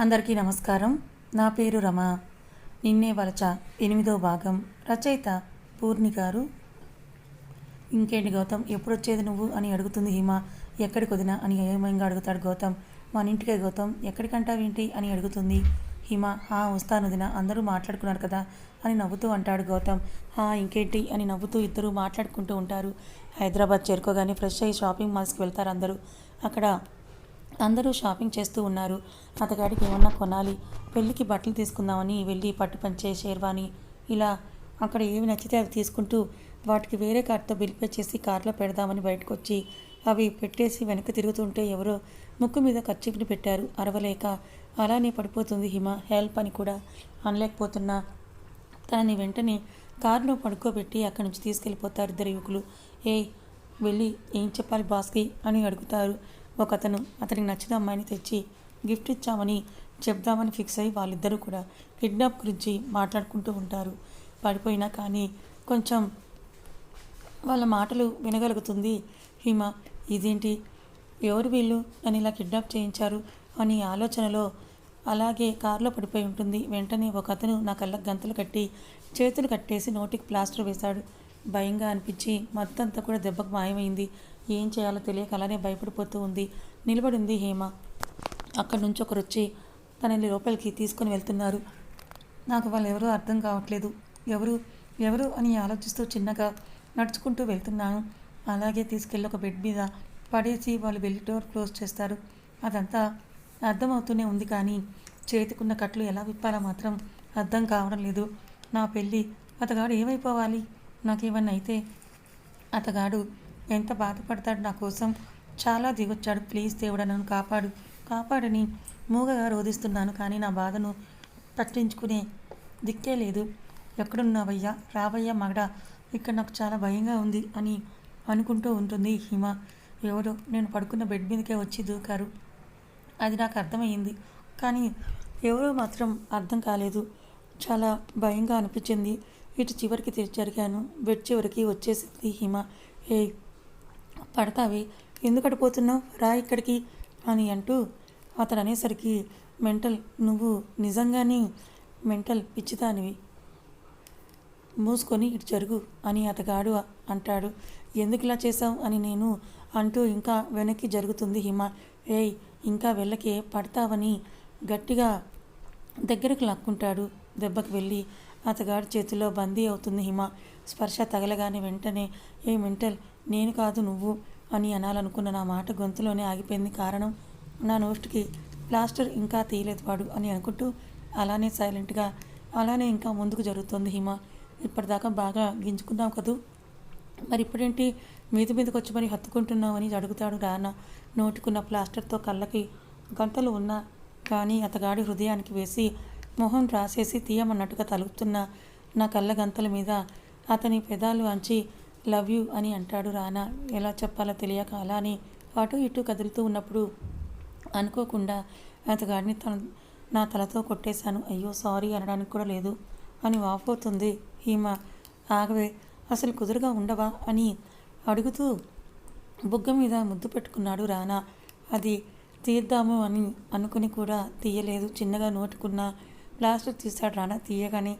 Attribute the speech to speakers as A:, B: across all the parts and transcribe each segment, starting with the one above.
A: అందరికీ నమస్కారం. నా పేరు రమ. నిన్నే వలచ ఎనిమిదో భాగం రచయిత పూర్ణి గారు. ఇంకేంటి గౌతమ్ ఎప్పుడు వచ్చేది నువ్వు అని అడుగుతుంది హిమ. ఎక్కడికి వదినా అని ఏమయంగా అడుగుతాడు గౌతమ్. మన ఇంటికే గౌతమ్ ఎక్కడికంటావేంటి అని అడుగుతుంది హిమ. హా వస్తాను వదిన అందరూ మాట్లాడుకున్నారు కదా అని నవ్వుతూ అంటాడు గౌతమ్. హా ఇంకేంటి అని నవ్వుతూ ఇద్దరు మాట్లాడుకుంటూ ఉంటారు. హైదరాబాద్ చేరుకోగానే ఫ్రెష్ అయ్యి షాపింగ్ మాల్స్కి వెళ్తారు అందరూ. అక్కడ అందరూ షాపింగ్ చేస్తూ ఉన్నారు. అతగాడికి ఏమన్నా కొనాలి? పెళ్ళికి బట్టలు తీసుకుందామని వెళ్ళి పట్టు పంచే షేర్వాణి ఇలా అక్కడ ఏవి నచ్చితే అవి తీసుకుంటూ వాటికి వేరే కార్తో బిల్ పే చేసి కార్లో పెడదామని బయటకు వచ్చి అవి పెట్టేసి వెనక్కి తిరుగుతుంటే ఎవరో ముక్కు మీద ఖర్చుని పెట్టారు. అరవలేక అలానే పడిపోతుంది హిమ. హెల్ప్ అని కూడా అనలేకపోతున్నా. తనని వెంటనే కారులో పడుకోబెట్టి అక్కడి నుంచి తీసుకెళ్ళిపోతారు ఇద్దరు యువకులు. ఏ వెళ్ళి ఏం చెప్పాలి బాస్కి? అని అడుగుతారు. ఒక అతను అతనికి నచ్చిన అమ్మాయిని తెచ్చి గిఫ్ట్ ఇచ్చామని చెప్దామని ఫిక్స్ అయ్యి వాళ్ళిద్దరూ కూడా కిడ్నాప్ గురించి మాట్లాడుకుంటూ ఉంటారు. పడిపోయినా కానీ కొంచెం వాళ్ళ మాటలు వినగలుగుతుంది. హిమ ఇదేంటి? ఎవరు వీళ్ళు? అని ఇలా కిడ్నాప్ చేయించారు అని ఆలోచనలో అలాగే కారులో పడిపోయి ఉంటుంది. వెంటనే ఒక అతను నా కళ్ళకు గంతలు కట్టి చేతులు కట్టేసి నోటికి ప్లాస్టర్ వేశాడు. భయంగా అనిపించి మొత్తంతా కూడా దెబ్బకు మాయమైంది. ఏం చేయాలో తెలియక అలానే భయపడిపోతూ ఉంది. నిలబడింది హేమ. అక్కడి నుంచి ఒకరు వచ్చి తనని లోపలికి తీసుకొని వెళ్తున్నారు. నాకు వాళ్ళు ఎవరో అర్థం కావట్లేదు. ఎవరు ఎవరు అని ఆలోచిస్తూ చిన్నగా నడుచుకుంటూ వెళ్తున్నాను. అలాగే తీసుకెళ్ళి ఒక బెడ్ మీద పడేసి వాళ్ళు వెళ్ళి డోర్ క్లోజ్ చేస్తారు. అదంతా అర్థమవుతూనే ఉంది కానీ చేతికున్న కట్లు ఎలా విప్పాలో మాత్రం అర్థం కావడం లేదు. నా పెళ్ళి అతగాడు ఏమైపోవాలి? నాకేమన్నా అయితే అతగాడు ఎంత బాధపడతాడు నా కోసం? చాలా దిగొచ్చాడు. ప్లీజ్ దేవుడా నన్ను కాపాడు. కాపాడని మూగగా రోధిస్తున్నాను కానీ నా బాధను పట్టించుకునే దిక్కే లేదు. ఎక్కడున్నావయ్యా? రావయ్యా మగడా ఇక్కడ నాకు చాలా భయంగా ఉంది అని అనుకుంటూ ఉంటుంది హిమ. ఎవరో నేను పడుకున్న బెడ్ మీదకే వచ్చి దూకారు. అది నాకు అర్థమైంది కానీ ఎవరో మాత్రం అర్థం కాలేదు. చాలా భయంగా అనిపించింది. ఇటు చివరికి తిరిగి జరిగాను. బెడ్ చివరికి వచ్చేసింది హిమ. ఏ పడతావి? ఎందుకు పోతున్నావు? రా ఇక్కడికి అని అంటూ అతను అనేసరికి మెంటల్ నువ్వు నిజంగానే మెంటల్ పిచ్చిదానివి. మూసుకొని ఇటు జరుగు అని అతగాడు అంటాడు. ఎందుకు ఇలా చేసావు అని నేను అంటూ ఇంకా వెనక్కి జరుగుతుంది హిమ. ఏయ్ ఇంకా వెళ్ళకే పడతావని గట్టిగా దగ్గరకు లాక్కుంటాడు దెబ్బకు వెళ్ళి. అతగాడి చేతిలో బందీ అవుతుంది హిమ. స్పర్శ తగలగానే వెంటనే ఏ మెంటల్ నేను కాదు నువ్వు అని అనాలనుకున్న నా మాట గొంతులోనే ఆగిపోయింది కారణం నా నోస్ట్కి ప్లాస్టర్ ఇంకా తీయలేదు వాడు అని అనుకుంటూ అలానే సైలెంట్గా అలానే ఇంకా ముందుకు జరుగుతుంది హిమ. ఇప్పటిదాకా బాగా గింజుకున్నావు కదూ? మరి ఇప్పుడేంటి? మీద మీదకి వచ్చి మరి హత్తుకుంటున్నావని అడుగుతాడు రానా. నోటుకున్న ప్లాస్టర్తో కళ్ళకి గంటలు ఉన్నా కానీ అతగాడి హృదయానికి వేసి మొహం రాసేసి తీయమన్నట్టుగా తలుపుతున్న నా కళ్ళ గంతల మీద అతని పెదాలు అంచి లవ్ యూ అని అంటాడు రానా. ఎలా చెప్పాలో తెలియక అలానే అటు ఇటు కదులుతూ ఉన్నప్పుడు అనుకోకుండా అతగాడిని తన నా తలతో కొట్టేశాను. అయ్యో సారీ అనడానికి కూడా లేదు అని వాపోతుంది. హీమ ఆగవే అసలు కుదురుగా ఉండవా అని అడుగుతూ బుగ్గ మీద ముద్దు పెట్టుకున్నాడు రానా. అది తీద్దాము అని అనుకుని కూడా తీయలేదు. చిన్నగా నోటుకున్న ప్లాస్టిక్ తీశాడు రానా. తీయగానే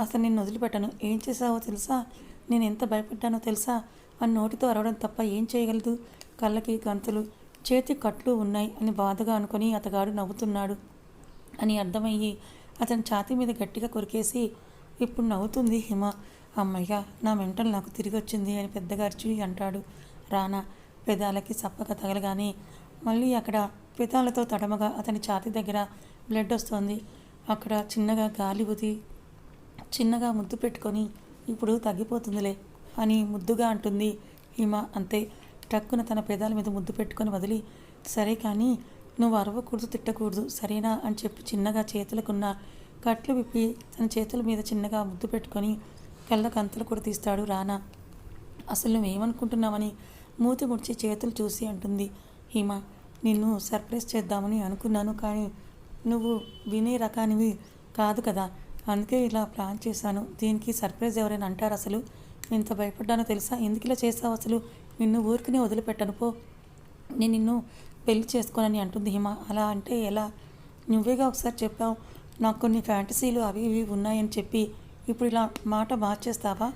A: అసలు నేను వదిలిపెట్టను. ఏం చేసావో తెలుసా? నేను ఎంత భయపడ్డానో తెలుసా? అని నోటితో అరవడం తప్ప ఏం చేయగలదు? కళ్ళకి గంతులు చేతి కట్లు ఉన్నాయి అని బాధగా అనుకొని అతగాడు నవ్వుతున్నాడు అని అర్థమయ్యి అతని ఛాతీ మీద గట్టిగా కొరికేసి ఇప్పుడు నవ్వుతుంది హిమ. అమ్మయ్య నా మెంటల్ నాకు తిరిగి వచ్చింది అని పెద్దగా అరిచి అంటాడు రానా. పెదాలకి సప్పక తగలగానే మళ్ళీ అక్కడ పెదాలతో తడమగా అతని ఛాతీ దగ్గర బ్లడ్ వస్తుంది. అక్కడ చిన్నగా గాలి ఊది చిన్నగా ముద్దు పెట్టుకొని ఇప్పుడు తగ్గిపోతుందిలే అని ముద్దుగా అంటుంది హిమ అంతే. టక్కున తన పెదాల మీద ముద్దు పెట్టుకొని వదిలి సరే కానీ నువ్వు అరవకూడదు తిట్టకూడదు సరేనా అని చెప్పి చిన్నగా చేతులకున్న కట్లు విప్పి తన చేతుల మీద చిన్నగా ముద్దు పెట్టుకొని కళ్ళ కంతలు కూడా తీస్తాడు రానా. అసలు నువ్వేమనుకుంటున్నావని మూతి ముడిచి చేతులు చూసి అంటుంది హిమ. నిన్ను సర్ప్రైజ్ చేద్దామని అనుకున్నాను కానీ నువ్వు వినే రకానివి కాదు కదా. అందుకే ఇలా ప్లాన్ చేశాను. దీనికి సర్ప్రైజ్ ఎవరైనా అంటారు అసలు? ఇంత భయపడ్డానో తెలుసా? ఎందుకు ఇలా చేసావు అసలు? నిన్ను ఊరికినే వదిలిపెట్టను పో. నేను నిన్ను పెళ్ళి చేసుకోనని అంటుంది హిమ. అలా అంటే ఎలా? నువ్వేగా ఒకసారి చెప్పావు. నాకు కొన్ని ఫ్యాంటసీలు అవి ఇవి ఉన్నాయని చెప్పి. ఇప్పుడు ఇలా మాట మార్చేస్తావా?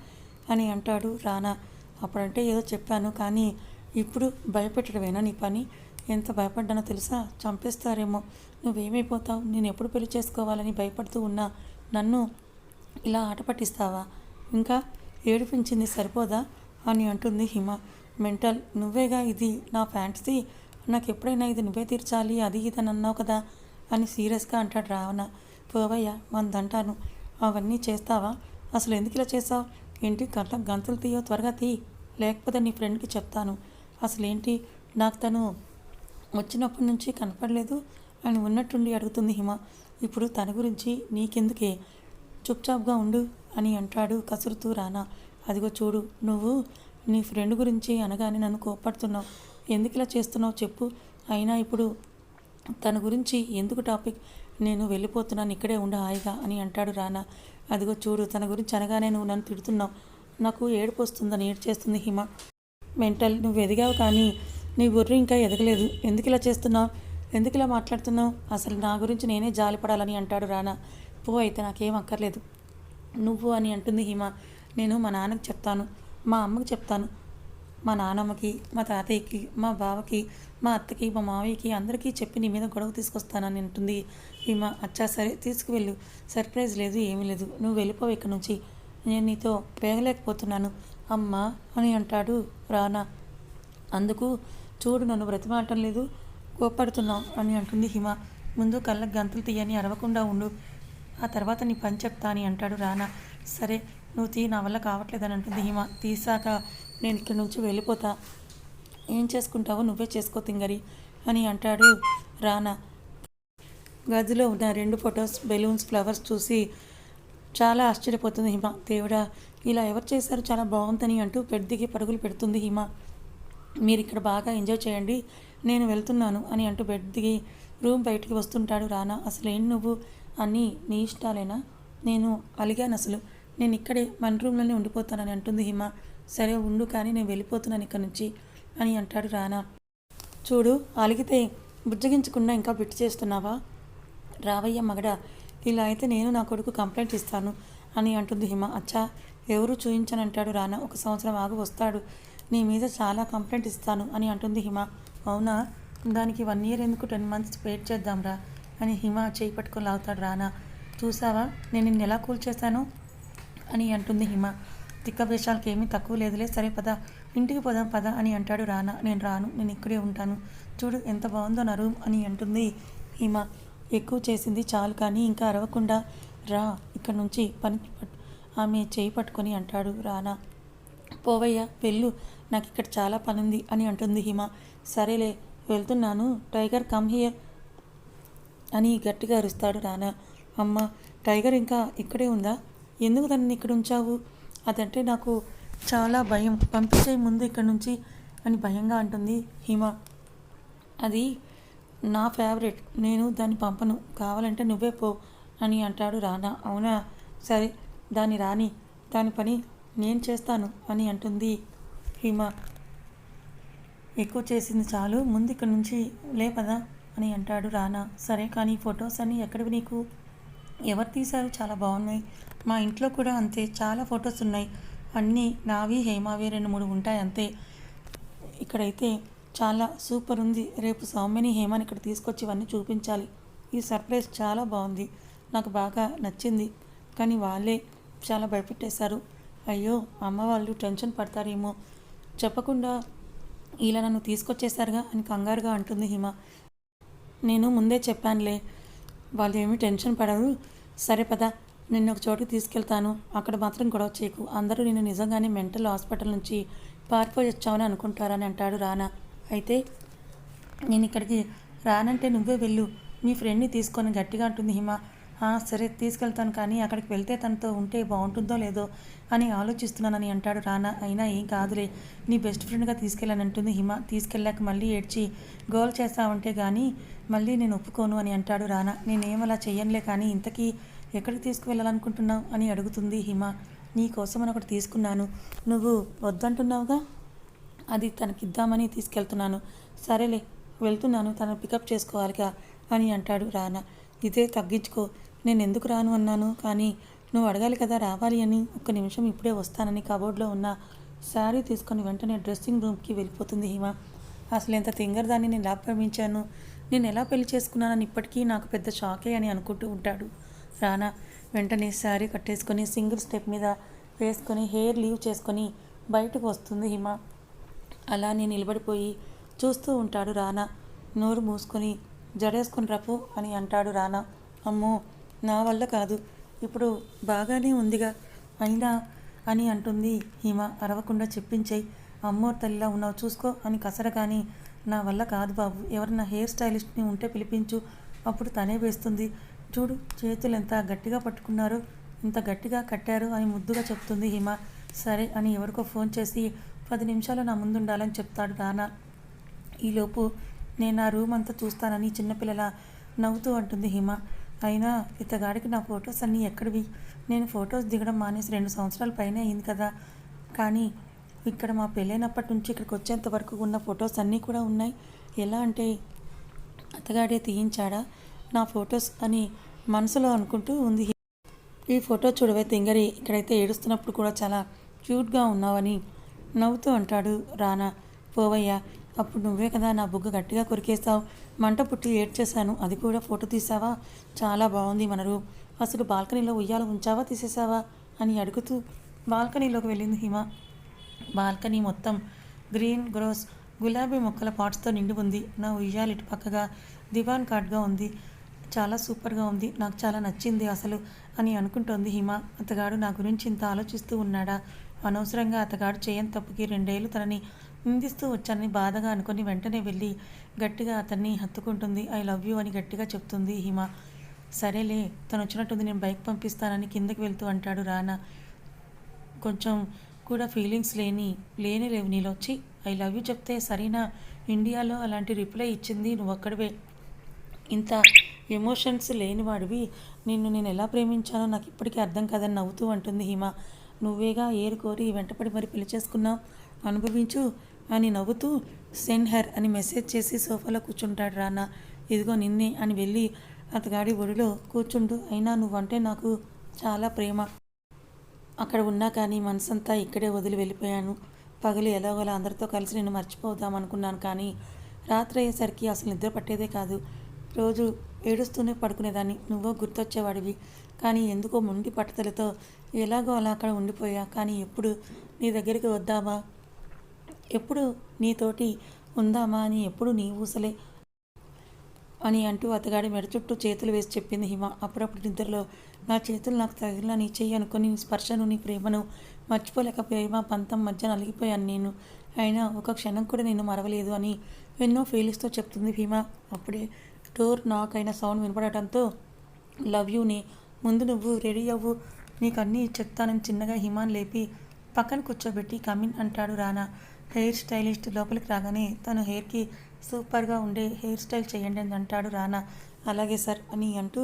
A: అని అంటాడు రానా. అప్పుడంటే ఏదో చెప్పాను కానీ ఇప్పుడు భయపెట్టడమేనా నీ పని? ఎంత భయపడ్డానో తెలుసా? చంపేస్తారేమో. నువ్వేమైపోతావు? నేను ఎప్పుడు పెళ్ళి చేసుకోవాలని భయపడుతూ ఉన్నా. నన్ను ఇలా ఆట పట్టిస్తావా? ఇంకా ఏడిపించింది సరిపోదా? అని అంటుంది హిమ. మెంటల్ నువ్వేగా ఇది నా ఫ్యాంటసీ? నాకు ఎప్పుడైనా ఇది నువ్వే తీర్చాలి అది ఇది అన్నావు కదా? అని సీరియస్గా అంటాడు రావణ. పోవయ్య మందంటాను అవన్నీ చేస్తావా? అసలు ఎందుకు ఇలా చేసావు ఏంటి గంట గంతులు తీయో త్వరగా తీ. లేకపోతే నీ ఫ్రెండ్కి చెప్తాను. అసలు ఏంటి నాకు తను వచ్చినప్పటి నుంచి కనపడలేదు అని ఉన్నట్టుండి అడుగుతుంది హిమ. ఇప్పుడు తన గురించి నీకెందుకే? చుప్చాప్గా ఉండు అని అంటాడు కసురుతూ రానా. అదిగో చూడు నువ్వు నీ ఫ్రెండ్ గురించి అనగానే నన్ను కోప్పడుతున్నావు. ఎందుకు ఇలా చేస్తున్నావు చెప్పు. అయినా ఇప్పుడు తన గురించి ఎందుకు టాపిక్? నేను వెళ్ళిపోతున్నాను ఇక్కడే ఉండ హాయిగా అని అంటాడు రానా. అదిగో చూడు తన గురించి అనగానే నువ్వు నన్ను తిడుతున్నావు. నాకు ఏడుపు వస్తుందని ఏడ్చేస్తుంది హిమ. మెంటల్ నువ్వు ఎదిగావు కానీ నీ బుర్ర ఇంకా ఎదగలేదు. ఎందుకు ఇలా చేస్తున్నావు? ఎందుకు ఇలా మాట్లాడుతున్నావు? అసలు నా గురించి నేనే జాలిపడాలని అంటాడు రానా. పో అయితే నాకేం అక్కర్లేదు. నువ్వు అని అంటుంది హిమ. నేను మా నాన్నకి చెప్తాను. మా అమ్మకి చెప్తాను. మా నానమ్మకి మా తాతయ్యకి మా బావకి మా అత్తకి మా మావయ్యకి అందరికీ చెప్పి నీ మీద గొడవ తీసుకొస్తానని అంటుంది హిమ. అచ్చా సరే తీసుకువెళ్ళు. సర్ప్రైజ్ లేదు ఏమీ లేదు. నువ్వు వెళ్ళిపోవు ఇక్కడ నుంచి. నేను నీతో పేగలేకపోతున్నాను అమ్మ అని అంటాడు రానా. అందుకు చూడు నన్ను బ్రతిమాటం లేదు. కోపడుతున్నావు అని అంటుంది హిమ. ముందు కళ్ళకు గంతులు తీయని అరవకుండా ఉండు. ఆ తర్వాత నీ పని చెప్తా అని అంటాడు రానా. సరే నువ్వు తీ నా వల్ల కావట్లేదని అంటుంది హిమ. తీసాక నేను ఇక్కడి నుంచి వెళ్ళిపోతా. ఏం చేసుకుంటావో నువ్వే చేసుకో తింగరి అని అంటాడు రానా. గదిలో ఉన్న రెండు ఫొటోస్ బెలూన్స్ ఫ్లవర్స్ చూసి చాలా ఆశ్చర్యపోతుంది హిమ. దేవుడా ఇలా ఎవరు చేశారు? చాలా బాగుందని అంటూ పెద్దకి పరుగులు పెడుతుంది హిమ. మీరు ఇక్కడ బాగా ఎంజాయ్ చేయండి. నేను వెళ్తున్నాను అని అంటూ బెడ్ దిగి రూమ్ బయటికి వస్తుంటాడు రానా. అసలు నువ్వు? అని నీ ఇష్టాలేనా? నేను అలిగాను అసలు. నేను ఇక్కడే మన రూమ్లోనే ఉండిపోతానని అంటుంది హిమ. సరే ఉండు కానీ నేను వెళ్ళిపోతున్నాను ఇక్కడ నుంచి అని అంటాడు రానా. చూడు అలిగితే బుజ్జగించకుండా ఇంకా బిట్టు చేస్తున్నావా? రావయ్య మగడ ఇలా అయితే నేను నా కొడుకు కంప్లైంట్ ఇస్తాను అని అంటుంది హిమ. అచ్చా ఎవరు చూయించనంటాడు రానా? ఒక సంవత్సరం ఆగు వస్తాడు. నీ మీద చాలా కంప్లైంట్ ఇస్తాను అని అంటుంది హిమ. అవునా? దానికి వన్ ఇయర్ ఎందుకు టెన్ మంత్స్ వెయిట్ చేద్దాంరా? అని హిమ చేయి పట్టుకొని లాగుతాడు రానా. చూసావా? నేను నిన్ను ఎలా కూల్ చేశాను? అని అంటుంది హిమ. తిక్కవేషాలకి ఏమీ తక్కువ లేదులే సరే పద. ఇంటికి పోదాం పద అని అంటాడు రానా. నేను రాను నేను ఇక్కడే ఉంటాను. చూడు ఎంత బాగుందో నా రూమ్ అని అంటుంది హిమ. ఎక్కువ చేసింది చాలు కానీ ఇంకా అరవకుండా రా ఇక్కడ నుంచి పని ఆమె చేయి పట్టుకొని అంటాడు రానా. పోవయ్యా వెళ్ళు. నాకు ఇక్కడ చాలా పనుంది అని అంటుంది హిమ. సరేలే వెళ్తున్నాను. టైగర్ కమ్ హియర్ అని గట్టిగా అరుస్తాడు రానా అమ్మ టైగర్ ఇంకా ఇక్కడే ఉందా? ఎందుకు దాన్ని ఇక్కడ ఉంచావు? అదంటే నాకు చాలా భయం. పంపించే ముందు ఇక్కడ నుంచి అని భయంగా అంటుంది హిమ. అది నా ఫేవరెట్. నేను దాన్ని పంపను. కావాలంటే నువ్వే పో అని అంటాడు రానా. అవునా? సరే దాన్ని రాని. దాని పని నేను చేస్తాను అని అంటుంది హిమ. ఎక్కువ చేసింది చాలు ముందు ఇక్కడ నుంచి లేపదా అని అంటాడు రానా. సరే కానీ ఫొటోస్ అన్నీ ఎక్కడివి నీకు? ఎవరు తీశారు? చాలా బాగున్నాయి. మా ఇంట్లో కూడా అంతే చాలా ఫొటోస్ ఉన్నాయి. అన్నీ నావి హేమావి రెండు మూడు ఉంటాయి అంతే. ఇక్కడైతే చాలా సూపర్ ఉంది. రేపు సౌమ్యని హేమని ఇక్కడ తీసుకొచ్చి ఇవన్నీ చూపించాలి. ఈ సర్ప్రైజ్ చాలా బాగుంది. నాకు బాగా నచ్చింది. కానీ వాళ్ళే చాలా భయపెట్టేశారు. అయ్యో అమ్మ వాళ్ళు టెన్షన్ పడతారేమో. చెప్పకుండా ఇలా నన్ను తీసుకొచ్చేసారుగా అని కంగారుగా అంటుంది హిమ. నేను ముందే చెప్పానులే వాళ్ళు ఏమీ టెన్షన్ పడరు. సరే పద నిన్ను ఒక చోటుకి తీసుకెళ్తాను. అక్కడ మాత్రం గొడవ చేయకు. అందరూ నేను నిజంగానే మెంటల్ హాస్పిటల్ నుంచి పారిపోయి వచ్చామని అనుకుంటారని అంటాడు రానా. అయితే నేను ఇక్కడికి రానంటే నువ్వే వెళ్ళు. మీ ఫ్రెండ్ని తీసుకొని గట్టిగా అంటుంది హిమ. సరే తీసుకెళ్తాను కానీ అక్కడికి వెళ్తే తనతో ఉంటే బాగుంటుందో లేదో అని ఆలోచిస్తున్నానని అంటాడు రానా. అయినా ఏం కాదులే నీ బెస్ట్ ఫ్రెండ్గా తీసుకెళ్ళానంటుంది హిమ. తీసుకెళ్ళాక మళ్ళీ ఏడ్చి గోల్ చేస్తావంటే కానీ మళ్ళీ నేను ఒప్పుకోను అని అంటాడు రానా. నేనేం అలా చెయ్యనులే కానీ ఇంతకీ ఎక్కడికి తీసుకువెళ్ళాలనుకుంటున్నావు? అని అడుగుతుంది హిమ. నీ కోసం అని ఒకటి తీసుకున్నాను. నువ్వు వద్దంటున్నావుగా? అది తనకిద్దామని తీసుకెళ్తున్నాను. సరేలే వెళ్తున్నాను. తను పికప్ చేసుకోవాలిగా అని అంటాడు రానా. ఇదే తగ్గించుకో. నేను ఎందుకు రాను అన్నాను. కానీ నువ్వు అడగాలి కదా రావాలి అని. ఒక్క నిమిషం ఇప్పుడే వస్తానని కబోర్డ్లో ఉన్న శారీ తీసుకొని వెంటనే డ్రెస్సింగ్ రూమ్కి వెళ్ళిపోతుంది హిమ. అసలు ఎంత తింగరదాన్ని నేను ఎలా నేను ఎలా పెళ్ళి చేసుకున్నానని ఇప్పటికీ నాకు పెద్ద షాకే అని అనుకుంటూ ఉంటాడు రానా. వెంటనే శారీ కట్టేసుకొని సింగిల్ స్టెప్ మీద వేసుకొని హెయిర్ లీవ్ చేసుకొని బయటకు వస్తుంది హిమ. అలానే నిలబడిపోయి చూస్తూ ఉంటాడు రానా. నోరు మూసుకొని జడేసుకొని రపు అని అంటాడు రానా. అమ్మో నా వల్ల కాదు. ఇప్పుడు బాగానే ఉందిగా. అయినా అని అంటుంది హిమ. అరవకుండా చెప్పించేయి అమ్మోర్ తల్లిలా ఉన్నావు చూసుకో అని కసరగాని నా వల్ల కాదు బాబు. ఎవరన్నా హెయిర్ స్టైలిస్ట్ని ఉంటే పిలిపించు. అప్పుడు తనే వేస్తుంది. చూడు చేతులు ఎంత గట్టిగా పట్టుకున్నారు ఇంత గట్టిగా కట్టారు అని ముద్దుగా చెప్తుంది హిమ. సరే అని ఎవరికో ఫోన్ చేసి పది నిమిషాలు నా ముందు ఉండాలని చెప్తాడు రానా ఈలోపు నేను ఆ రూమ్ అంతా చూస్తానని చిన్నపిల్లల నవ్వుతూ అంటుంది హిమ. అయినా ఇతగాడికి నా ఫొటోస్ అన్నీ ఎక్కడివి? నేను ఫొటోస్ దిగడం మానేసి రెండు సంవత్సరాల పైన అయింది కదా. కానీ ఇక్కడ మా పెళ్ళైనప్పటి నుంచి ఇక్కడికి వచ్చేంత వరకు ఉన్న ఫొటోస్ అన్నీ కూడా ఉన్నాయి. ఎలా అంటే అతగాడే తీయించాడా? నా ఫొటోస్ అని మనసులో అనుకుంటూ ఉంది. ఈ ఫోటో చూడవే తింగరి ఇక్కడైతే ఏడుస్తున్నప్పుడు కూడా చాలా క్యూట్గా ఉన్నావని నవ్వుతూ అంటాడు రానా. పోవయ్యా అప్పుడు నువ్వే కదా నా బుగ్గ గట్టిగా కొరికేస్తావు. మంట పుట్టి ఏడ్చేశాను అది కూడా ఫోటో తీసావా చాలా బాగుంది మనరు. అసలు బాల్కనీలో ఉయ్యాల ఉంచావా? తీసేసావా అని అడుగుతూ బాల్కనీలోకి వెళ్ళింది హిమ. బాల్కనీ మొత్తం గ్రీన్ గ్రోస్ గులాబీ మొక్కల పాట్స్తో నిండి ఉంది. నా ఉయ్యాల ఇటు పక్కగా దివాన్ కార్డ్గా ఉంది. చాలా సూపర్గా ఉంది. నాకు చాలా నచ్చింది అసలు అని అనుకుంటోంది హిమ. అతగాడు నా గురించి ఇంత ఆలోచిస్తూ ఉన్నాడా? అనవసరంగా అతగాడు చేయని తప్పుకి రెండేళ్ళు తనని నిందిస్తూ వచ్చానని బాధగా అనుకొని వెంటనే వెళ్ళి గట్టిగా అతన్ని హత్తుకుంటుంది. ఐ లవ్ యూ అని గట్టిగా చెప్తుంది హిమ. సరేలే తను వచ్చినట్టుంది నేను బైక్ పంపిస్తానని కిందకి వెళ్తూ అంటాడు రానా కొంచెం కూడా ఫీలింగ్స్ లేని లేని లేవు నీలో. వచ్చి ఐ లవ్ యూ చెప్తే సరేనా? ఇండియాలో అలాంటి రిప్లై ఇచ్చింది నువ్వు ఒక్కడివే ఇంత ఎమోషన్స్ లేనివాడివి. నిన్ను నేను ఎలా ప్రేమించానో నాకు ఇప్పటికీ అర్థం కాదని నవ్వుతూ అంటుంది హిమ. నువ్వేగా ఏరు కోరి వెంటపడి మరి పెళ్ళి చేసుకున్నావు? అనుభవించు. అని నవ్వుతూ సెండ్ హెర్ అని మెసేజ్ చేసి సోఫాలో కూర్చుంటాడు రానా. ఇదిగో నిన్నే అని వెళ్ళి అతగాడి ఒడిలో కూర్చుంటూ అయినా నువ్వంటే నాకు చాలా ప్రేమ. అక్కడ ఉన్నా కానీ మనసంతా ఇక్కడే వదిలి వెళ్ళిపోయాను. పగలు ఎలాగోలా అందరితో కలిసి నేను మర్చిపోదాం అనుకున్నాను కానీ రాత్రి అయ్యేసరికి అసలు నిద్ర పట్టేదే కాదు. రోజు ఏడుస్తూనే పడుకునేదాన్ని. నువ్వో గుర్తొచ్చేవాడివి. కానీ ఎందుకో మొండి పట్టుదలతో ఎలాగో అలా అక్కడ ఉండిపోయా. కానీ ఎప్పుడు? నీ దగ్గరికి వద్దామా? ఎప్పుడు నీతోటి ఉందామా అని ఎప్పుడు నీ ఊసలే అని అంటూ అతగాడి మెడ చుట్టూ చేతులు వేసి చెప్పింది హిమ. అప్పుడప్పుడు నిద్రలో నా చేతులు నాకు తగిలిన నీ చెయ్యి అనుకుని నీ స్పర్శను నీ ప్రేమను మర్చిపోలేక ప్రేమ పంతం మధ్య నలిగిపోయాను నేను. అయినా ఒక క్షణం కూడా నేను మరవలేదు అని ఎన్నో ఫీలింగ్స్తో చెప్తుంది భీమ. అప్పుడే డోర్ నాక్ అయిన సౌండ్ వినపడటంతో లవ్ యూని ముందు నువ్వు రెడీ అవ్వు. నీకు అన్నీ చెప్తానని చిన్నగా హిమాన్ లేపి పక్కన కూర్చోబెట్టి కమిన్ అంటాడు రానా. హెయిర్ స్టైలిస్ట్ లోపలికి రాగానే తన హెయిర్కి సూపర్గా ఉండే హెయిర్ స్టైల్ చేయండి అని అంటాడు రానా. అలాగే సార్ అని అంటూ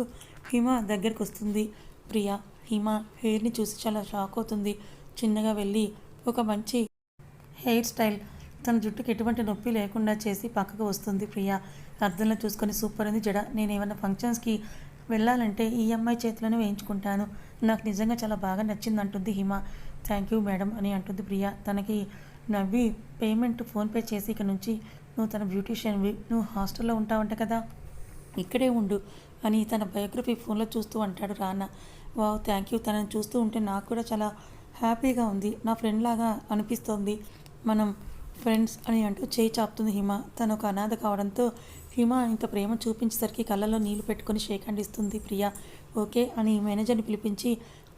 A: హిమ దగ్గరికి వస్తుంది. ప్రియా హిమ హెయిర్ని చూసి చాలా షాక్ అవుతుంది. చిన్నగా వెళ్ళి ఒక మంచి హెయిర్ స్టైల్ తన జుట్టుకి ఎటువంటి నొప్పి లేకుండా చేసి పక్కకు వస్తుంది ప్రియా. అర్థంలో చూసుకొని సూపర్ ఉంది జడ. నేను ఏమైనా ఫంక్షన్స్కి వెళ్ళాలంటే ఈ అమ్మాయి చేతిలోనే వేయించుకుంటాను. నాకు నిజంగా చాలా బాగా నచ్చింది అంటుంది హిమ. థ్యాంక్ యూ మేడం అని అంటుంది ప్రియా. తనకి నవ్వి పేమెంట్ ఫోన్పే చేసి ఇక నుంచి నువ్వు తన బ్యూటీషియన్వి నువ్వు హాస్టల్లో ఉంటావంట కదా. ఇక్కడే ఉండు అని తన బయోగ్రఫీ ఫోన్లో చూస్తూ అంటాడు రానా. Wow thank you. తనని చూస్తూ ఉంటే నాకు కూడా చాలా హ్యాపీగా ఉంది. నా ఫ్రెండ్ లాగా అనిపిస్తోంది. మనం ఫ్రెండ్స్ అని అంటూ చేయి చాపుతుంది హిమ. తను ఒక అనాథ కావడంతో హిమ ఇంత ప్రేమ చూపించేసరికి కళ్ళలో నీళ్ళు పెట్టుకొని షేక్ హ్యాండ్ ఇస్తుంది ప్రియా. ఓకే అని మేనేజర్ని పిలిపించి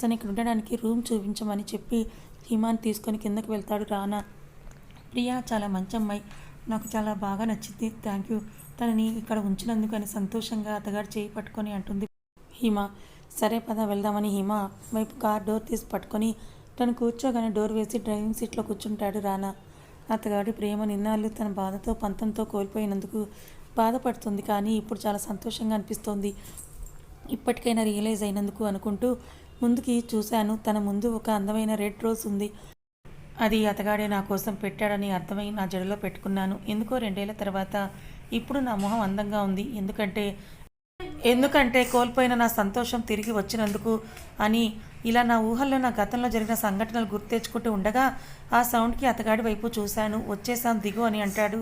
A: తను ఇక్కడ ఉండడానికి రూమ్ చూపించమని చెప్పి హిమాని తీసుకొని కిందకి వెళ్తాడు రానా. ప్రియా చాలా మంచి అమ్మాయి. నాకు చాలా బాగా నచ్చింది. Thank you. తనని ఇక్కడ ఉంచినందుకు అని సంతోషంగా అతగాడు చేయి పట్టుకొని అంటుంది. హిమ సరే పద వెళ్దామని హిమ వైపు కార్ డోర్ తీసి పట్టుకొని తను కూర్చోగానే డోర్ వేసి డ్రైవింగ్ సీట్లో కూర్చుంటాడు రానా. అతగాడి ప్రేమ నిన్నాళ్ళు తన బాధతో పంతంతో కోల్పోయినందుకు బాధపడుతుంది కానీ ఇప్పుడు చాలా సంతోషంగా అనిపిస్తోంది. ఇప్పటికైనా రియలైజ్ అయినందుకు అనుకుంటూ ముందుకి చూశాను. తన ముందు ఒక అందమైన రెడ్ రోజ్ ఉంది. అది అతగాడే నా కోసం పెట్టాడని అర్థమై నా జడలో పెట్టుకున్నాను. ఎందుకో రెండేళ్ళ తర్వాత ఇప్పుడు నా మొహం అందంగా ఉంది. ఎందుకంటే ఎందుకంటే కోల్పోయిన నా సంతోషం తిరిగి వచ్చినందుకు అని ఇలా నా ఊహల్లో నా గతంలో జరిగిన సంఘటనలు గుర్తు తెచ్చుకుంటూ ఉండగా ఆ సౌండ్కి అతగాడి వైపు చూశాను. వచ్చేసాం దిగు అని అంటాడు.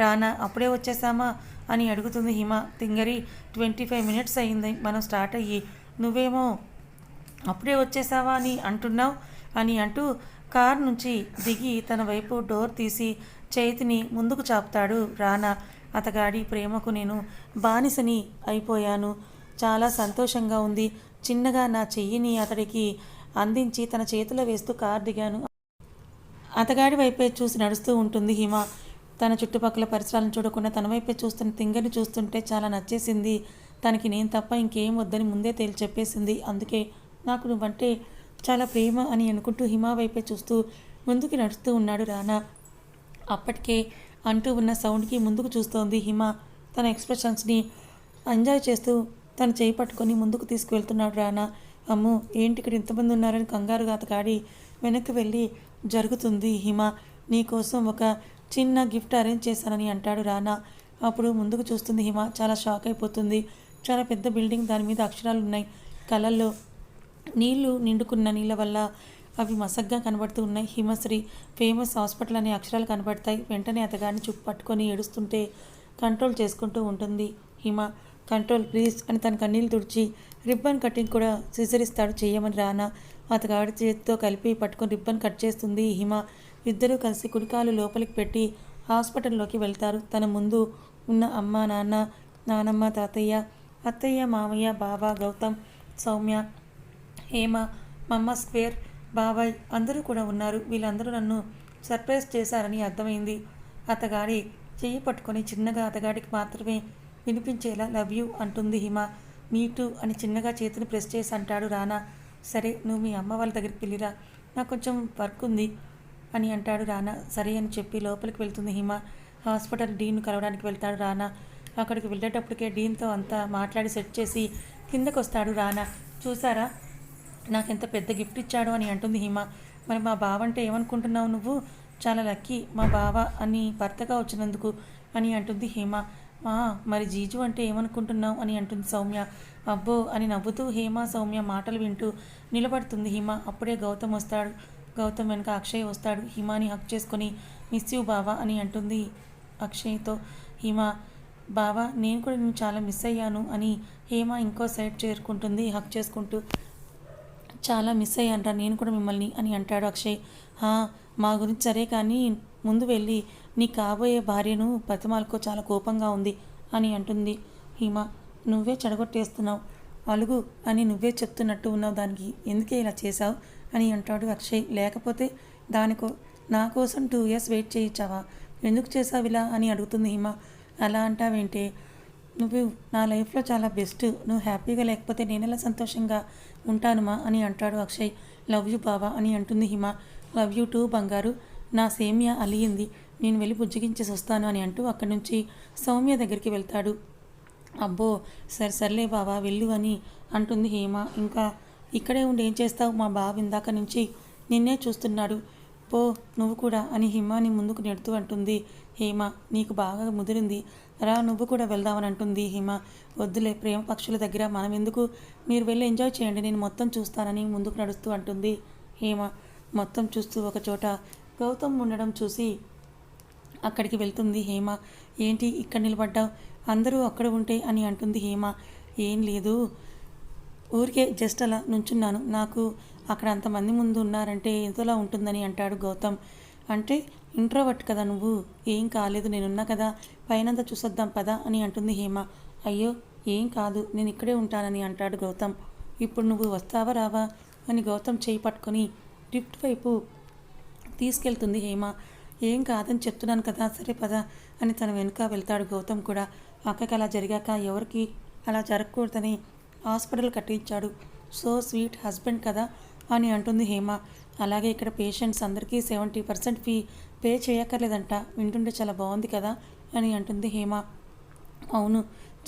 A: రానా అప్పుడే వచ్చేసామా అని అడుగుతుంది హిమ. తింగరి ట్వంటీ ఫైవ్ మినిట్స్ అయింది. మనం స్టార్ట్ అయ్యి నువ్వేమో అప్పుడే వచ్చేసావా అని అంటున్నావు అని అంటూ కార్ నుంచి దిగి తన వైపు డోర్ తీసి చేతిని ముందుకు చాపుతాడు రానా. అతగాడి ప్రేమకు నేను బానిసని అయిపోయాను. చాలా సంతోషంగా ఉంది. చిన్నగా నా చెయ్యిని అతడికి అందించి తన చేతిలో వేస్తూ కార్ దిగాను. అతగాడి వైపే చూసి నడుస్తూ ఉంటుంది హిమ. తన చుట్టుపక్కల పరిసరాలను చూడకుండా తన వైపే చూస్తున్న తింగని చూస్తుంటే చాలా నచ్చేసింది. తనకి నేను తప్ప ఇంకేం వద్దని ముందే తేల్చి చెప్పేసింది. అందుకే నాకు నువ్వంటే చాలా ప్రేమ అని అనుకుంటూ హిమ వైపే చూస్తూ ముందుకు నడుస్తూ ఉన్నాడు రానా. అప్పటికే అంటూ ఉన్న సౌండ్కి ముందుకు చూస్తోంది హిమ. తన ఎక్స్ప్రెషన్స్ని ఎంజాయ్ చేస్తూ తను చేయి పట్టుకొని ముందుకు తీసుకువెళ్తున్నాడు రానా. అమ్మో ఏంటి ఇక్కడ ఇంతమంది ఉన్నారని కంగారుగా అతగాడి వెనక్కి వెళ్ళి జరుగుతుంది హిమ. నీకోసం ఒక చిన్న గిఫ్ట్ అరేంజ్ చేశానని అంటాడు రానా. అప్పుడు ముందుకు చూస్తుంది హిమ. చాలా షాక్ అయిపోతుంది. చాలా పెద్ద బిల్డింగ్ దాని మీద అక్షరాలు ఉన్నాయి కళల్లో నీళ్ళు నిండుకున్న నీళ్ళ వల్ల అవి మసగ్గా కనబడుతూ ఉన్నాయి. హిమశ్రీ ఫేమస్ హాస్పిటల్ అనే అక్షరాలు కనబడతాయి. వెంటనే అతగాన్ని చుప్పు పట్టుకొని ఏడుస్తుంటే కంట్రోల్ చేసుకుంటూ ఉంటుంది హిమ. కంట్రోల్ ప్లీజ్ అని తన కన్నీళ్ళు తుడిచి రిబ్బన్ కటింగ్ కూడా సిజరిస్తాడు. చేయమని రానా? అతగాడి చేతితో కలిపి పట్టుకొని రిబ్బన్ కట్ చేస్తుంది హిమ. ఇద్దరూ కలిసి కుడికాలు లోపలికి పెట్టి హాస్పిటల్లోకి వెళ్తారు. తన ముందు ఉన్న అమ్మ నాన్న నానమ్మ తాతయ్య అత్తయ్య మామయ్య బాబా గౌతమ్ సౌమ్య హేమ మమ్మ స్క్వేర్ బాబాయ్ అందరూ కూడా ఉన్నారు. వీళ్ళందరూ నన్ను సర్ప్రైజ్ చేశారని అర్థమైంది. అతగాడి చెయ్యి పట్టుకొని చిన్నగా అతగాడికి మాత్రమే వినిపించేలా లవ్ యూ అంటుంది హిమ. మీ టూ అని చిన్నగా చేతిని ప్రెస్ చేసి అంటాడు రానా. సరే నువ్వు మీ అమ్మ వాళ్ళ దగ్గరికి వెళ్ళిరా. నాకు కొంచెం వర్క్ ఉంది అని అంటాడు రానా. సరే అని చెప్పి లోపలికి వెళ్తుంది హిమ. హాస్పిటల్ డీన్ కలవడానికి వెళ్తాడు రానా. అక్కడికి వెళ్ళేటప్పటికే డీన్తో అంతా మాట్లాడి సెట్ చేసి కిందకు వస్తాడు రానా. చూసారా నాకెంత పెద్ద గిఫ్ట్ ఇచ్చాడు అని అంటుంది హిమ. మరి మా బావ అంటే ఏమనుకుంటున్నావు నువ్వు? చాలా లక్కీ మా బావ అని భర్తగా వచ్చినందుకు అని అంటుంది హేమ. మరి జీజు అంటే ఏమనుకుంటున్నావు అని అంటుంది సౌమ్య. అబ్బో అని నవ్వుతూ హేమ సౌమ్య మాటలు వింటూ నిలబడుతుంది హిమ. అప్పుడే గౌతమ్ వస్తాడు. గౌతమ్ వెనుక అక్షయ్ వస్తాడు. హిమాని హక్ చేసుకొని మిస్ యూ బావా అని అంటుంది అక్షయ్తో హిమ. బావా నేను కూడా నేను చాలా మిస్ అయ్యాను అని హేమ ఇంకో సైడ్ చేరుకుంటుంది హక్ చేసుకుంటూ. చాలా మిస్ అయ్యానరా నేను కూడా మిమ్మల్ని అని అంటాడు అక్షయ్. మా గురించి సరే కానీ ముందు వెళ్ళి నీ కాబోయే భార్యను బతిమాలకు చాలా కోపంగా ఉంది అని అంటుంది. హిమ నువ్వే చెడగొట్టేస్తున్నావు. అలుగు అని నువ్వే చెప్తున్నట్టు ఉన్నావు దానికి. ఎందుకే ఇలా చేశావు అని అంటాడు అక్షయ్. లేకపోతే దానికో నా కోసం టూ ఇయర్స్ వెయిట్ చేయించావా? ఎందుకు చేసావు ఇలా అని అడుగుతుంది హిమ. అలా అంటావేంటే నువ్వు నా లైఫ్లో చాలా బెస్ట్. నువ్వు హ్యాపీగా లేకపోతే నేను ఎలా సంతోషంగా ఉంటానుమా అని అంటాడు అక్షయ్. లవ్ యూ బావా అని అంటుంది హిమ. లవ్ యూ టూ బంగారు. నా సేమియా అలిగింది. నేను వెళ్ళి బుజ్జగించేసి వస్తాను అని అంటూ అక్కడి నుంచి సౌమ్య దగ్గరికి వెళ్తాడు. అబ్బో సరే సర్లే బావా వెళ్ళు అని అంటుంది హేమ. ఇంకా ఇక్కడే ఉండి ఏం చేస్తావు? మా బావ ఇందాక నుంచి నిన్నే చూస్తున్నాడు. పో నువ్వు కూడా అని హిమాని ముందుకు నెడుతూ అంటుంది. హేమ నీకు బాగా ముదిరింది. రా నువ్వు కూడా వెళ్దామని అంటుంది హిమ. వద్దులే ప్రేమ పక్షుల దగ్గర మనం ఎందుకు? మీరు వెళ్ళి ఎంజాయ్ చేయండి నేను మొత్తం చూస్తానని ముందుకు నడుస్తూ అంటుంది హేమ. మొత్తం చూస్తూ ఒక చోట గౌతమ్ ఉండడం చూసి అక్కడికి వెళ్తుంది హేమ. ఏంటి ఇక్కడ నిలబడ్డావు? అందరూ అక్కడ ఉంటే అని అంటుంది హేమ. ఏం లేదు. ఊరికే జస్ట్ అలా నుంచున్నాను. నాకు అక్కడ అంతమంది ముందు ఉన్నారంటే ఎంతలా ఉంటుందని అంటాడు గౌతమ్. అంటే ఇంట్రోవర్ట్ కదా నువ్వు ఏం కాలేదు నేనున్నా కదా పైనంతా చూసొద్దాం పదా అని అంటుంది హేమ. అయ్యో ఏం కాదు నేను ఇక్కడే ఉంటానని అంటాడు గౌతమ్. ఇప్పుడు నువ్వు వస్తావా రావా? అని గౌతమ్ చేయి పట్టుకొని లిఫ్ట్ వైపు తీసుకెళ్తుంది హేమ. ఏం కాదని చెప్తున్నాను కదా సరే పద అని తన వెనుక వెళ్తాడు గౌతమ్ కూడా. అక్కకి అలా జరిగాక ఎవరికి అలా జరగకూడదని హాస్పిటల్ కట్టించాడు. సో స్వీట్ హస్బెండ్ కదా అని అంటుంది హేమ. అలాగే ఇక్కడ పేషెంట్స్ అందరికీ సెవెంటీ పర్సెంట్ ఫీ పే చేయక్కర్లేదంట. వింటుంటే చాలా బాగుంది కదా అని అంటుంది హేమ. అవును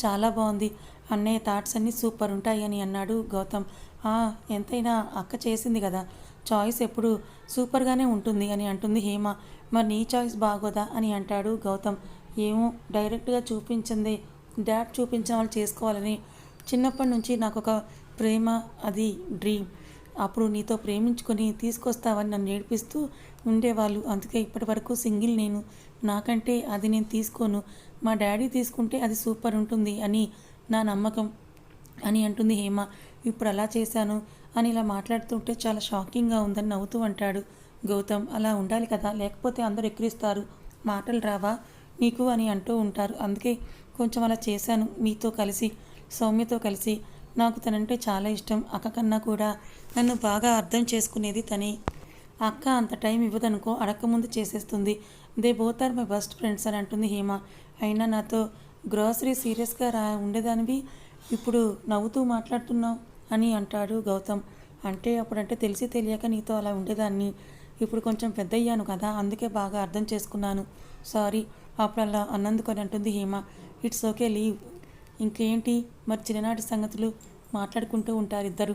A: చాలా బాగుంది. అన్నయ్య థాట్స్ అన్నీ సూపర్ ఉంటాయి అని అన్నాడు గౌతమ్. "ఆ, ఎంతైనా అక్క చేసింది కదా. చాయిస్ ఎప్పుడు సూపర్గానే ఉంటుంది అని అంటుంది హేమ. మరి నీ చాయిస్ బాగోదా అని అంటాడు గౌతమ్. ఏమో డైరెక్ట్గా చూపించింది. డాడ్ చూపించిన వాళ్ళు చేసుకోవాలని. చిన్నప్పటి నుంచి నాకు ఒక ప్రేమ అది డ్రీమ్. అప్పుడు నీతో ప్రేమించుకొని తీసుకొస్తావని నన్ను ఏడిపిస్తూ ఉండేవాళ్ళు. అందుకే ఇప్పటి వరకు సింగిల్ నేను. నాకంటే అది నేను తీసుకోను. మా డాడీ తీసుకుంటే అది సూపర్ ఉంటుంది అని నా నమ్మకం అని అంటుంది హేమ. ఇప్పుడు అలా చేశాను అని ఇలా మాట్లాడుతుంటే చాలా షాకింగ్గా ఉందని నవ్వుతూ అంటాడు. గౌతమ్ అలా ఉండాలి కదా. లేకపోతే అందరూ ఎక్కిరిస్తారు. మాటలు రావా? నీకు అని అంటూ ఉంటారు. అందుకే కొంచెం అలా చేశాను. మీతో కలిసి సౌమ్యతో కలిసి నాకు తనంటే చాలా ఇష్టం. అక్క కన్నా కూడా నన్ను బాగా అర్థం చేసుకునేది తనే. అక్క అంత టైం ఇవ్వదనుకో అడగకముందు చేసేస్తుంది. They both are my best friends అని అంటుంది హేమ. అయినా నాతో గ్రాసరీ సీరియస్గా రా ఉండేదానివి. ఇప్పుడు నవ్వుతూ మాట్లాడుతున్నావు అని అంటాడు గౌతమ్. అంటే అప్పుడంటే తెలిసి తెలియక నీతో అలా ఉండేదాన్ని. ఇప్పుడు కొంచెం పెద్ద అయ్యాను కదా అందుకే బాగా అర్థం చేసుకున్నాను. సారీ అప్పుడు అలా అన్నందుకు అని అంటుంది హేమ. It's okay leave. ఇంకేంటి? మరి చిన్ననాటి సంగతులు మాట్లాడుకుంటూ ఉంటారు ఇద్దరు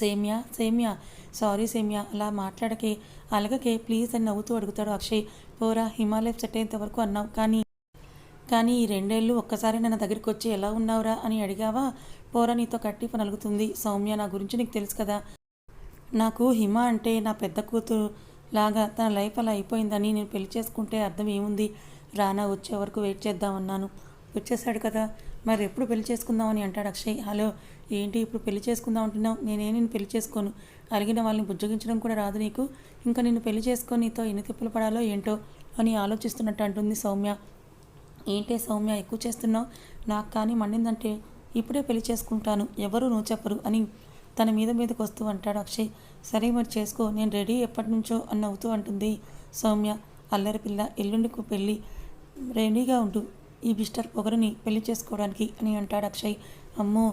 A: సేమ్యా సేమ్యా సారీ సేమ్యా అలా మాట్లాడకే అలగకే ప్లీజ్ అని నవ్వుతూ అడుగుతాడు అక్షయ్. పోరా హిమాలయ సెట్ అయ్యేంత వరకు అన్నావు. కానీ కానీ ఈ రెండేళ్ళు ఒక్కసారి నన్ను దగ్గరికి వచ్చి ఎలా ఉన్నావురా అని అడిగావా? పోరా నీతో కట్టి పనలుగుతుంది. సౌమ్య నా గురించి నీకు తెలుసు కదా. నాకు హిమ అంటే నా పెద్ద కూతురు లాగా తన లైఫ్ అలా అయిపోయిందని నేను పెళ్ళి చేసుకుంటే అర్థం ఏముంది? రానా వచ్చే వరకు వెయిట్ చేద్దామన్నాను వచ్చేసాడు కదా. మరి ఎప్పుడు పెళ్ళి చేసుకుందామని అంటాడు అక్షయ్. హలో ఏంటి ఇప్పుడు పెళ్ళి చేసుకుందాం అంటున్నావు? నేనే నేను పెళ్ళి చేసుకోను. అలిగిన వాళ్ళని బుజ్జగించడం కూడా రాదు నీకు. ఇంకా నిన్ను పెళ్ళి చేసుకొని నీతో ఎన్ని తిప్పులు పడాలో ఏంటో అని ఆలోచిస్తున్నట్టు అంటుంది సౌమ్య. ఏంటే సౌమ్య ఎక్కువ చేస్తున్నావు? నాకు కానీ మండిందంటే ఇప్పుడే పెళ్ళి చేసుకుంటాను. ఎవరు నువ్వు చెప్పరు అని తన మీద మీదకి వస్తూ అంటాడు అక్షయ్. సరే మరి చేసుకో నేను రెడీ ఎప్పటి నుంచో అని నవ్వుతూ అంటుంది సౌమ్య. అల్లరి పిల్ల ఎల్లుండికి పెళ్ళి రెడీగా ఉండు. ఈ బిస్టర్ పొగరుని పెళ్ళి చేసుకోవడానికి అని అంటాడు అక్షయ్. అమ్మో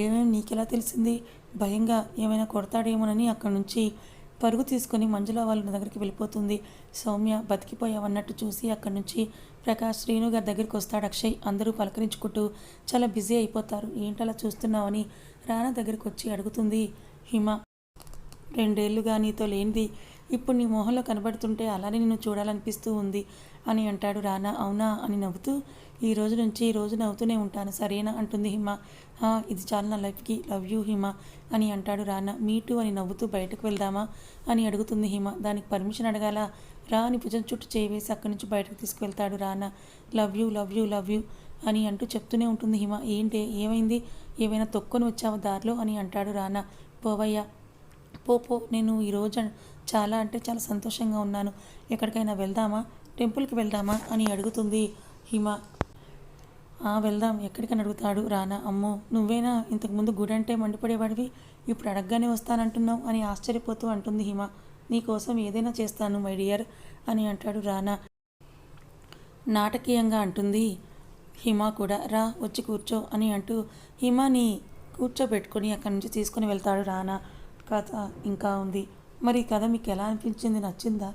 A: ఏమేమి నీకెలా తెలిసింది? భయంగా ఏమైనా కొడతాడేమోనని అక్కడి నుంచి పరుగు తీసుకొని మంజుల వాళ్ళ దగ్గరికి వెళ్ళిపోతుంది. సౌమ్య బతికిపోయావన్నట్టు చూసి అక్కడి నుంచి ప్రకాష్ శ్రీను గారి దగ్గరికి వస్తాడు అక్షయ్. అందరూ పలకరించుకుంటూ చాలా బిజీ అయిపోతారు. ఏంటలా చూస్తున్నావని రానా దగ్గరికి వచ్చి అడుగుతుంది. హిమ రెండేళ్ళుగా నీతో లేనిది. ఇప్పుడు నీ మొహంలో కనబడుతుంటే అలానే నిన్ను చూడాలనిపిస్తూ ఉంది. అని అంటాడు రానా. అవునా అని నవ్వుతూ ఈ రోజు నుంచి ఈ రోజు నవ్వుతూనే ఉంటాను. సరేనా అంటుంది హిమ. ఇది చాలా నా లైఫ్కి. లవ్ యూ హిమ అని అంటాడు రానా. మీటు అని నవ్వుతూ బయటకు వెళ్దామా అని అడుగుతుంది హిమ. దానికి పర్మిషన్ అడగాల? రా అని భుజం చుట్టూ చేవేసి అక్కడి నుంచి బయటకు తీసుకువెళ్తాడు Rana. Love you love you love you అని అంటూ చెప్తూనే ఉంటుంది హిమ. ఏంటి? ఏమైంది? ఏమైనా తొక్కొని వచ్చావా దారిలో? అని అంటాడు రానా. పోవయ్యా. పో పో. నేను ఈరోజు చాలా అంటే చాలా సంతోషంగా ఉన్నాను. ఎక్కడికైనా వెళ్దామా? టెంపుల్కి వెళ్దామా అని అడుగుతుంది హిమ. "ఆ, వెళ్దాం. ఎక్కడికని అడుగుతాడు రానా. అమ్మో నువ్వేనా? ఇంతకుముందు గుడి అంటే మండిపడేవాడివి ఇప్పుడు అడగగానే వస్తానంటున్నావు అని ఆశ్చర్యపోతూ అంటుంది హిమ. నీకోసం ఏదైనా చేస్తాను మై డియర్ అని అంటాడు రానా. నాటకీయంగా అంటుంది హిమ కూడా. రా వచ్చి కూర్చో అని అంటూ హిమని కూర్చోబెట్టుకొని అక్కడి నుంచి తీసుకొని వెళ్తాడు రానా. కథ ఇంకా ఉంది. మరి కథ మీకు ఎలా అనిపించింది? నచ్చిందా?